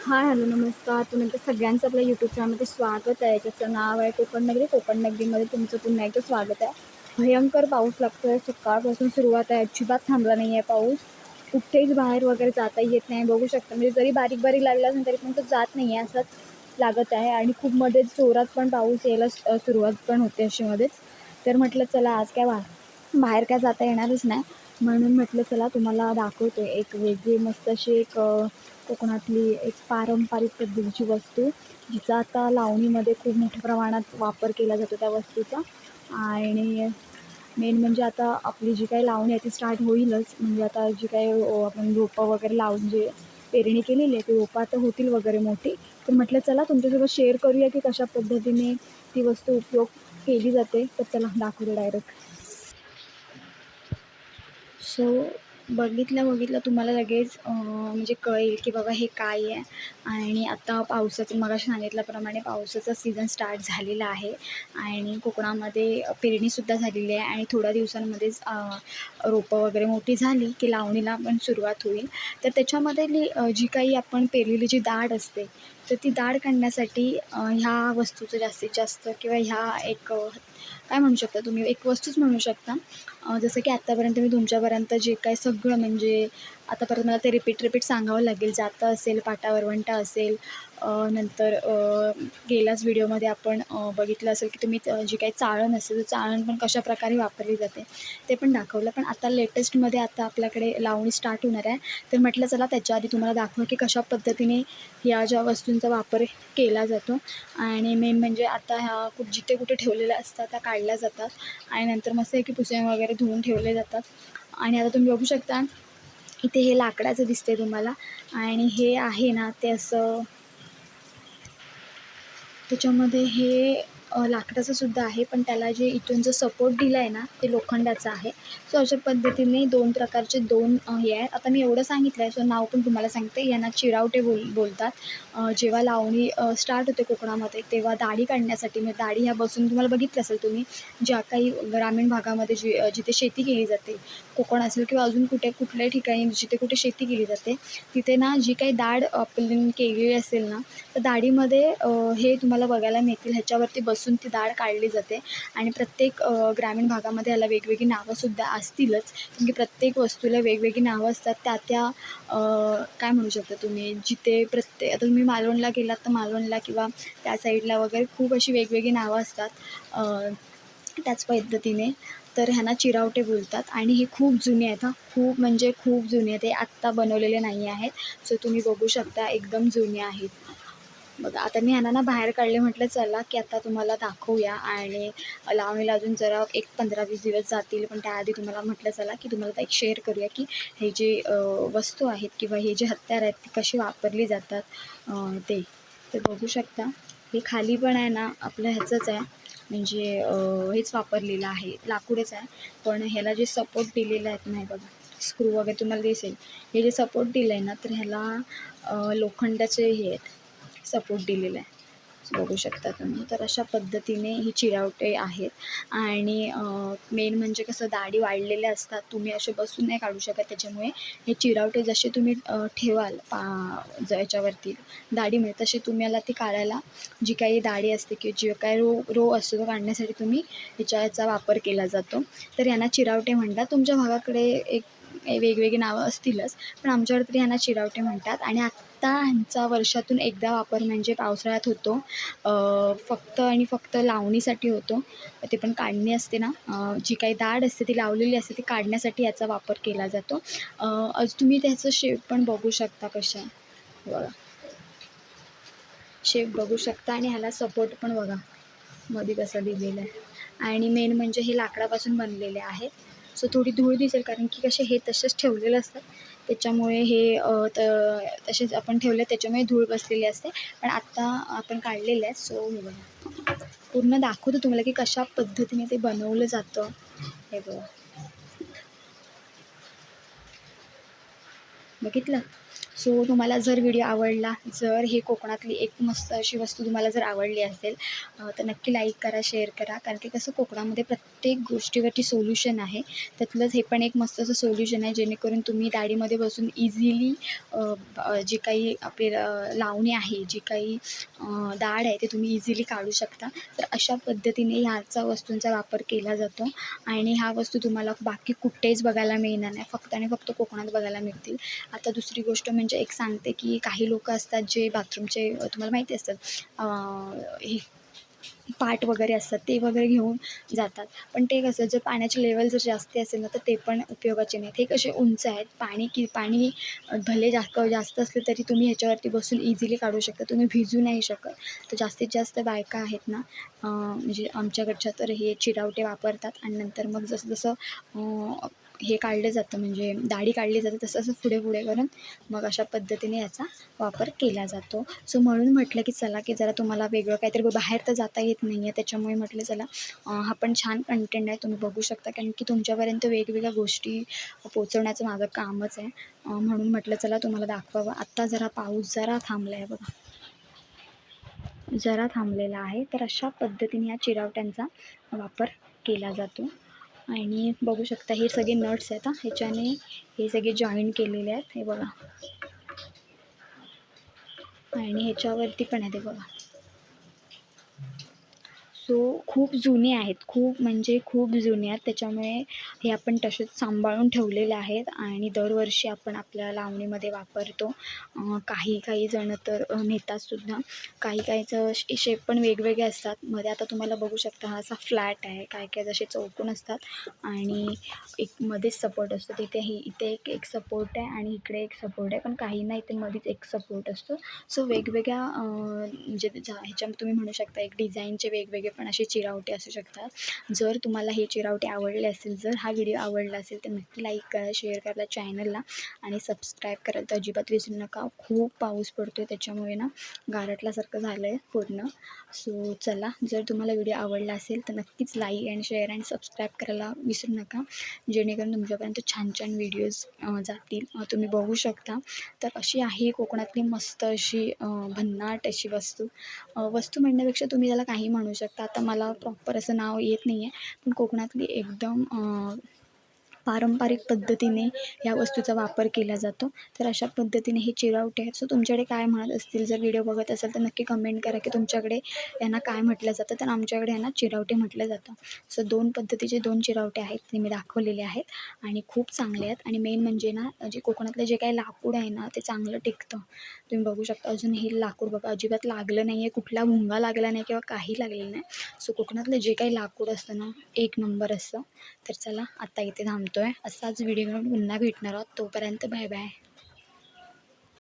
Hi hello नमस्कार. तुमचं सगळ्यांचं आपल्या यूट्यूब चॅनलमध्ये स्वागत आहे. ज्याचं नाव आहे कोकण नगरी. कोकण नगरीमध्ये तुमचं पुन्हा एकदा स्वागत आहे. भयंकर पाऊस लागतो आहे सकाळपासून सुरुवात आहे. अजिबात थांबला नाही आहे पाऊस. कुठेच बाहेर वगैरे जाता येत नाही. बघू शकता. म्हणजे जरी बारीक बारीक लागला असेल तरी पण तो जात नाही आहे. असंच लागत आहे. आणि खूप मध्येच जोरात पण पाऊस यायला सुरुवात पण होते अशी मध्येच. तर म्हटलं चला आज काय बा बाहेर काय जाता येणारच नाही. म्हणून म्हटलं चला तुम्हाला दाखवते एक वेगळी मस्त अशी एक कोकणातली एक पारंपरिक पद्धतीची वस्तू जिचा आता लावणीमध्ये खूप मोठ्या प्रमाणात वापर केला जातो त्या वस्तूचा. आणि मेन म्हणजे आता आपली जी काही लावणी आहे ती स्टार्ट होईलच. म्हणजे आता जी काही आपण रोपं वगैरे लावून जे पेरणी केलेली आहे ती रोपं आता होतील वगैरे मोठी. तर म्हटलं चला तुमच्यासोबत शेअर करूया की कशा पद्धतीने ती वस्तू उपयोग केली जाते. तर चला दाखवते डायरेक्ट सो बघितल्या बघितल्या तुम्हाला लगेच म्हणजे कळेल की बाबा हे काय आहे. आणि आता पावसाचं मगाशी सांगितल्याप्रमाणे पावसाचा सीझन स्टार्ट झालेला आहे. आणि कोकणामध्ये पेरणीसुद्धा झालेली आहे. आणि थोड्या दिवसांमध्येच रोपं वगैरे मोठी झाली की लावणीला पण सुरुवात होईल. तर त्याच्यामध्ये जी काही आपण पेरलेली जी डाळ असते तर ती डाळ काढण्यासाठी ह्या वस्तूचं जास्तीत जास्त किंवा ह्या एक काय म्हणू शकता तुम्ही? एक वस्तूच म्हणू शकता. जसं की आत्तापर्यंत मी तुमच्यापर्यंत जे काय सगळं म्हणजे आता परत मला ते रिपीट रिपीट सांगावं लागेल. जातं असेल पाटा वरवंटा असेल नंतर गेल्याच व्हिडिओमध्ये आपण बघितलं असेल की तुम्ही जी काही चाळण असेल तर चाळण पण कशा प्रकारे वापरली जाते ते पण दाखवलं. पण आता लेटेस्टमध्ये आता आपल्याकडे लावणी स्टार्ट होणार आहे. तर म्हटलं चला त्याच्या आधी तुम्हाला दाखवा की कशा पद्धतीने ह्या ज्या वस्तूंचा वापर केला जातो. आणि मेन म्हणजे आता ह्या कुठ जिथे कुठे ठेवलेल्या असतात त्या काढल्या जातात. आणि नंतर मस्त की पुसून वगैरे धुवून ठेवले जातात. आणि आता तुम्ही बघू शकता इथे हे लाकडाचं दिसते तुम्हाला. आणि हे आहे ना ते असं त्याच्यामध्ये हे लाकडाचंसुद्धा लाकडाचं सुद्धा आहे पण त्याला जे इथून जो सपोर्ट दिला आहे ना ते लोखंडाचं आहे. सो अशा पद्धतीने दोन प्रकारचे दोन हे आहे आता मी एवढं सांगितलं आहे सो नाव पण तुम्हाला सांगते. यांना चिरावटे बोल बोलतात. जेव्हा लावणी स्टार्ट होते कोकणामध्ये तेव्हा दाढी काढण्यासाठी म्हणजे दाढी ह्या बसून तुम्हाला बघितलं असेल तुम्ही ज्या काही ग्रामीण भागामध्ये जी जिथे शेती केली जाते कोकण असेल किंवा अजून कुठे कुठल्याही ठिकाणी जिथे कुठे शेती केली जाते तिथे ना जी काही दाढ आपण केलेली असेल ना तर दाढीमध्ये हे तुम्हाला बघायला मिळतील. ह्याच्यावरती बसून ती डाळ काढली जाते. आणि प्रत्येक ग्रामीण भागामध्ये याला वेगवेगळी नावंसुद्धा असतीलच. कारण की प्रत्येक वस्तूला वेगवेगळी नावं असतात. त्या त्या काय म्हणू शकता तुम्ही? जिथे प्रत्येक आता तुम्ही मालवणला गेलात तर मालवणला किंवा त्या साईडला वगैरे खूप अशी वेगवेगळी नावं असतात. त्याच पद्धतीने. तर ह्यांना चिरावटे बोलतात. आणि हे खूप जुने आहेत हां. खूप म्हणजे खूप जुने आहेत. ते आत्ता बनवलेले नाही आहेत. सो तुम्ही बघू शकता एकदम जुने आहेत. मग आता मी ह्यांना ना बाहेर काढले म्हटलं चला की आता तुम्हाला दाखवूया. आणि लावणीला अजून जरा एक पंधरा वीस दिवस जातील पण त्याआधी तुम्हाला म्हटलं चला की तुम्हाला एक शेअर करूया की हे जे वस्तू आहेत किंवा हे जे हत्यार आहेत ती कशी वापरली जातात ते. ते बघू शकता हे खाली पण आहे ना आपलं ह्याचंच आहे. म्हणजे हेच वापरलेलं आहे लाकूडच आहे. पण ह्याला जे सपोर्ट दिलेलं आहेत नाही बघा स्क्रू वगैरे तुम्हाला दिसेल. हे जे सपोर्ट दिलं आहे ना तर ह्याला लोखंडाचे हे आहेत. सपोर्ट दिलेला आहे. बघू शकता तुम्ही. तर अशा पद्धतीने ही चिरावटे आहेत. आणि मेन म्हणजे कसं दाढी वाढलेल्या असतात. तुम्ही असे बसून नाही काढू शकत. त्याच्यामुळे हे चिरावटे जसे तुम्ही ठेवाल पा ज याच्यावरती दाढीमध्ये म्हणजे तसे तुम्हाला ती काढायला जी काही दाढी असते की जे काही रो रो असतो तो काढण्यासाठी तुम्ही ह्याच्या याचा वापर केला जातो. तर यांना चिरावटे म्हणतात. तुमच्या भागाकडे एक वेगवेगळी नावं असतीलच. पण आमच्याकडे तरी यांना चिरावटे म्हणतात. आणि आत्ता ह्यांचा वर्षातून एकदा वापर म्हणजे पावसाळ्यात होतो. फक्त आणि फक्त लावणीसाठी होतो. ते पण काढणी असते ना. जी काही दाढ असते ती लावलेली असते ती काढण्यासाठी याचा वापर केला जातो. आज तुम्ही त्याचं शेप पण बघू शकता कशा. बघा. शेप बघू शकता आणि ह्याला सपोर्ट पण बघा. मध्ये कसा दिलेला आहे. आणि मेन म्हणजे हे लाकडापासून बनलेले आहेत. सो थोडी धूळ दिसेल कारण की कसे हे तसेच ठेवलेलं असतात. त्याच्यामुळे हे तर त तसेच आपण ठेवले त्याच्यामुळे धूळ बसलेली असते. पण आत्ता आपण काढलेले आहे सो हे बघा. पूर्ण दाखवतो तुम्हाला की कशा पद्धतीने ते बनवलं जातं. हे बघा. बघितलं? सो तुम्हाला जर व्हिडिओ आवडला जर हे कोकणातली एक मस्त अशी वस्तू तुम्हाला जर आवडली असेल तर नक्की लाईक करा शेअर करा. कारण की कसं कोकणामध्ये प्रत्येक गोष्टीवरती सोल्युशन आहे. त्यातलंच हे पण एक मस्त असं सोल्युशन आहे जेणेकरून तुम्ही गाडीमध्ये बसून इझिली जे काही आपली लावणी आहे जी काही डाळ दाढ आहे ते तुम्ही इझिली काढू शकता. तर अशा पद्धतीने ह्याचा वस्तूंचा वापर केला जातो. आणि ह्या वस्तू तुम्हाला बाकी कुठेच बघायला मिळणार नाही. फक्त आणि फक्त कोकणात बघायला मिळतील. आता दुसरी गोष्ट म्हणजे म्हणजे एक सांगते की काही लोकं असतात जे बाथरूमचे तुम्हाला माहिती असतात हे पाट वगैरे असतात ते वगैरे घेऊन जातात. पण ते कसं जर पाण्याची लेवल जर जास्त असेल ना तर ते पण उपयोगाचे नाहीत. हे कसे उंच आहेत पाणी की पाणी भले जास्त जास्त असले तरी तुम्ही ह्याच्यावरती बसून इझिली काढू शकता. तुम्ही भिजू नाही शकत. तर जास्तीत जास्त बायका आहेत ना म्हणजे आमच्याकडच्या तर हे चिरावटे वापरतात. आणि नंतर मग जसं जसं हे काढलं जातं म्हणजे दाढी काढली जाते तसं असं पुढे पुढे करून मग अशा पद्धतीने याचा वापर केला जातो. सो म्हणून म्हटलं की चला की जरा तुम्हाला वेगळं काहीतरी बाहेर तर जाता येत नाही आहे त्याच्यामुळे म्हटलं चला हा पण छान कंटेंट आहे तुम्ही बघू शकता. कारण की तुमच्यापर्यंत वेगवेगळ्या गोष्टी पोचवण्याचं माझं कामच आहे. म्हणून म्हटलं चला तुम्हाला दाखवावं. आत्ता जरा पाऊस जरा थांबला आहे बघा. जरा थांबलेला आहे तर अशा पद्धतीने या चिरावट्यांचा वापर केला जातो. आणि बघू शकता हे सगळे नट्स आहेत हा. ह्याच्याने हे सगळे जॉईन केलेले आहेत हे बघा. आणि ह्याच्यावरती पण आहे ते बघा. सो खूप जुने आहेत खूप म्हणजे खूप जुने आहेत त्याच्यामुळे हे आपण तसेच सांभाळून ठेवलेले आहेत आणि दरवर्षी आपण आपल्या लावणीमध्ये वापरतो. काही काही जणं तर नेतातसुद्धा काही काहीचं शे शेप पण वेगवेगळे असतात. मध्ये आता तुम्हाला बघू शकता हा असा फ्लॅट आहे. काय काय जसे चौकून असतात आणि एक मध्येच सपोर्ट असतो. तिथे ही इथे एक एक सपोर्ट आहे आणि इकडे एक सपोर्ट आहे. पण काही नाही इथे मध्येच एक सपोर्ट असतो. सो वेगवेगळ्या म्हणजे ज्या ह्याच्या तुम्ही म्हणू शकता एक डिझाईनचे वेगवेगळे पण असे चिरावटे असू शकतात. जर तुम्हाला हे चिरावटे आवडले असतील जर हा व्हिडिओ आवडला असेल तर नक्की लाईक करा शेअर करा चॅनलला आणि सबस्क्राईब करायला तर अजिबात विसरू नका. खूप पाऊस पडतो आहे त्याच्यामुळे ना गारटल्यासारखं झालं आहे पूर्ण. सो चला जर तुम्हाला व्हिडिओ आवडला असेल तर नक्कीच like and share and subscribe करायला विसरू नका. जेणेकरून तुमच्यापर्यंत छान छान व्हिडिओज जातील. तुम्ही बघू शकता. तर अशी आहे कोकणातली मस्त अशी भन्नाट अशी वस्तू. वस्तू म्हणण्यापेक्षा तुम्ही त्याला काही म्हणू शकता. आता मला प्रॉपर असं नाव येत नाही आहे पण कोकणातली एकदम पारंपरिक पद्धतीने या वस्तूचा वापर केला जातो. तर अशा पद्धतीने हे चिरावटे आहेत. सो तुमच्याकडे काय म्हणत असतील? जर व्हिडिओ बघत असेल तर नक्की कमेंट करा की तुमच्याकडे यांना काय म्हटलं जातं? तर आमच्याकडे यांना चिरावटे म्हटलं जातं. सो दोन पद्धतीचे दोन चिरावटे आहेत. ते मी दाखवलेले आहेत आणि खूप चांगले आहेत. आणि मेन म्हणजे ना जे कोकणातलं जे काही लाकूड आहे ना ते चांगलं टिकतं. तुम्ही बघू शकता अजून हे लाकूड बघा अजिबात लागलं नाही आहे कुठला भुंगा लागला नाही किंवा काही लागलेलं नाही. सो कोकणातलं जे काही लाकूड असतं ना एक नंबर असतं. तर चला आत्ता इथे थांबतो आहे असाच व्हिडिओ घेऊन पुन्हा भेटणार आहोत. तोपर्यंत बाय बाय.